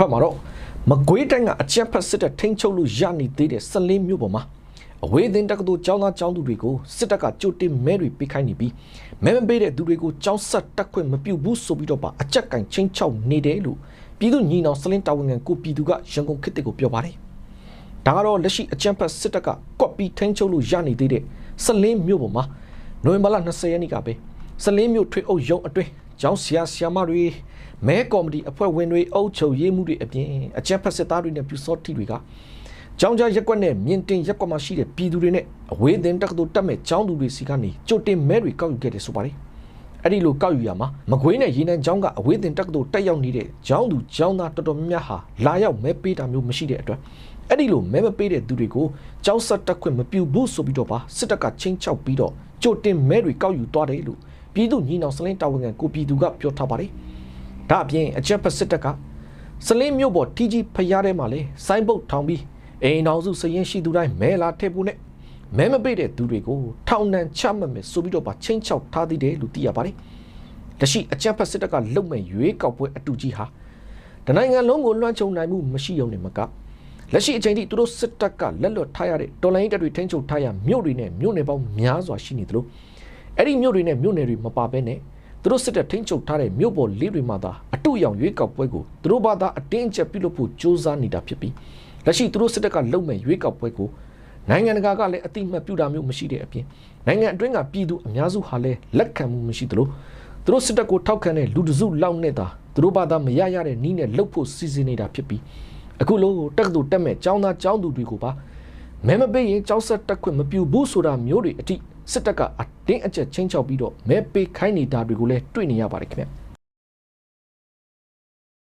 ဖက်မှာတော့မကွေးတိုင်းကအကြက်ဖက်စစ်တပ်ထိန်းချုပ်လို့ရနေသေးတဲ့14မြို့ပေါ်မှာအဝေးသင်တက္ကသိုလ်ကျောင်းသားကျောင်းသူတွေကိုစစ်တပ်ကကြိုတင်မဲတွေပေးခိုင်းနေပြီးမဲမပေးတဲ့သူတွေကိုကျောင်းဆက်တက်ခွင့်မပြုဘူးဆိုပြီးတော့ပါအကြက်ကင်ချင်းချောက်နေတယ်လို့ပြည်သူညီနောင်စလင်းတာဝန်ခံကိုပြည်သူကရန်ကုန်ခေတ်တစ်ကိုပြောပါတယ်။ဒါကတော့လက်ရှိအကြက်ဖက်စစ်တပ်ကကွက်ပြီးထိန်းချုပ်လို့ရနေသေးတဲ့14မြို့ပေါ်မှာနိုဝင်ဘာလ20ရက်နေ့ကပဲ14မြို့ထွေအုပ်ရုံးအတွင်း ကျောင်းဆရာဆရာမတွေမဲကော်မတီအဖွဲ့ဝင်တွေအုပ်ချုပ်ရေးမှုတွေအပြင်အကြက်ဖက်စစ်သားတွေနဲ့ပြူစောတိတွေကကျောင်းကြားရက်ကွက်နဲ့မြင့်တင်ရက်ကွက်မှာရှိတဲ့ပြည်သူတွေနဲ့အဝေးသင်တက္ကသိုလ်တက်မဲ့ကျောင်းသူတွေစီကနေကြိုတင်မဲတွေကောက်ယူခဲ့တယ်ဆိုပါတယ်။အဲ့ဒီလိုကောက်ယူရမှာမကွေးနဲ့ရေနံကျောင်းကအဝေးသင်တက္ကသိုလ်တက်ရောက်နေတဲ့ကျောင်းသူကျောင်းသားတော်တော်များများဟာလာရောက်မဲပေးတာမျိုးမရှိတဲ့အတွက်အဲ့ဒီလိုမဲမပေးတဲ့သူတွေကိုကျောင်းဆက်တက်ခွင့်မပြုဘူးဆိုပြီးတော့ပါစစ်တပ်ကချင်းချောက်ပြီးတော့ကြိုတင်မဲတွေကောက်ယူသွားတယ်လို့ ပြည်သူညီနောင်စလင်းတာဝန်ခံကိုပြည်သူကပြောထားပါတယ်။ဒါအပြင်အချက်ဖက်စစ်တပ်ကစလင်းမြို့ပေါ်တီကြီးဖျားထဲမှာလေစိုင်းပုတ်ထောင်ပြီးအိမ်တော်စုစရင်ရှိသူတိုင်းမဲလာထည့်ဖို့နဲ့မဲမပေးတဲ့သူတွေကိုထောင်နှံချမှတ်မယ်ဆိုပြီးတော့ပါချင်းချောက်ထားသေးတယ်လို့သိရပါတယ်။လက်ရှိအချက်ဖက်စစ်တပ်ကလုံမဲ့ရွေးကောက်ပွဲအတူကြီးဟာတနိုင်ငံလုံးကိုလွှမ်းခြုံနိုင်မှုမရှိုံနဲ့မကလက်ရှိအချိန်ထိသူတို့စစ်တပ်ကလက်လွတ်ထားရတဲ့တော်လိုင်းတပ်တွေထိန်းချုပ်ထားရမြို့တွေနဲ့မြို့နယ်ပေါင်းများစွာရှိနေသလို အဲ့ဒီမြို့တွေနဲ့မြို့နယ်တွေမပါဘဲနဲ့သူတို့စစ်တပ်ထိန်းချုပ်ထားတဲ့မြို့ပေါ်လေးတွေမှာသာအတူရောင်ရွေးကောက်ပွဲကိုသူတို့ဘာသာအတင်းအကျပ်ပြုလုပ်ဖို့ကြိုးစားနေတာဖြစ်ပြီးလက်ရှိသူတို့စစ်တပ်ကလုံမဲ့ရွေးကောက်ပွဲကိုနိုင်ငံတကာကလည်းအတိအမှတ်ပြုတာမျိုးမရှိတဲ့အပြင်နိုင်ငံအတွင်းကပြည်သူအများစုဟာလည်းလက်ခံမှုမရှိသလိုသူတို့စစ်တပ်ကိုထောက်ခံတဲ့လူတစုလောက်နဲ့သာသူတို့ဘာသာမရရတဲ့နီးနဲ့လှုပ်ဖို့စီစဉ်နေတာဖြစ်ပြီးအခုလို့တက္ကသိုလ်တက်မဲ့ចောင်းသားចောင်းသူတွေကိုပါမဲမပေးရင်ကျောင်းဆက်တက်ခွင့်မပြုဘူးဆိုတာမျိုးတွေအထိ စစ်တပ်ကအတင်းအကျပ်ချင်းချောက်ပြီးတော့မဲပေးခိုင်းနေတာတွေကိုလည်းတွေ့နေရပါတယ်ခင်ဗျ